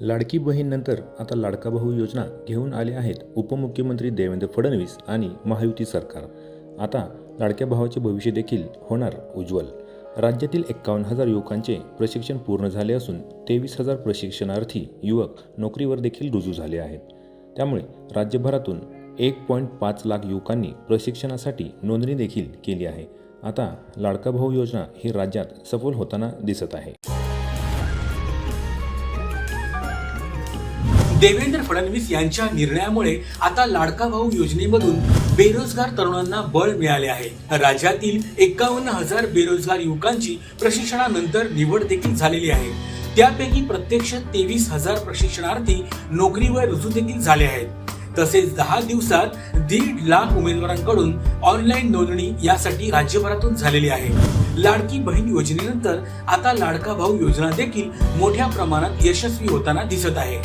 लाडकी बहीणनंतर आता लाडका भाऊ योजना घेऊन आले आहेत उपमुख्यमंत्री देवेंद्र फडणवीस आणि महायुती सरकार. आता लाडक्या भावाचे भविष्य देखील होणार उज्ज्वल. राज्यातील एक्कावन्न हजार युवकांचे प्रशिक्षण पूर्ण झाले असून तेवीस हजार प्रशिक्षणार्थी युवक नोकरीवर देखील रुजू झाले आहेत. त्यामुळे राज्यभरातून एक पॉईंट पाच लाख युवकांनी प्रशिक्षणासाठी नोंदणी देखील केली आहे. आता लाडका भाऊ योजना ही राज्यात सफल होताना दिसत आहे. देवेंद्र फडणवीस यांच्या निर्णयामुळे आता लाडका भाऊ योजनेमधून बेरोजगार तरुणांना बळ मिळाले आहे. राज्यातील एकावन्न हजार बेरोजगार युवकांची प्रशिक्षणानंतर निवड देखील झालेली आहे. त्यापैकी प्रत्यक्ष तेवीस हजार प्रशिक्षणार्थी नोकरीवर रुजू देखील झाले आहेत. तसेच दहा दिवसात दीड लाख उमेदवारांकडून ऑनलाईन नोंदणी यासाठी राज्यभरातून झालेली आहे. लाडकी बहीण योजनेनंतर आता लाडका भाऊ योजना देखील मोठ्या प्रमाणात यशस्वी होताना दिसत आहे.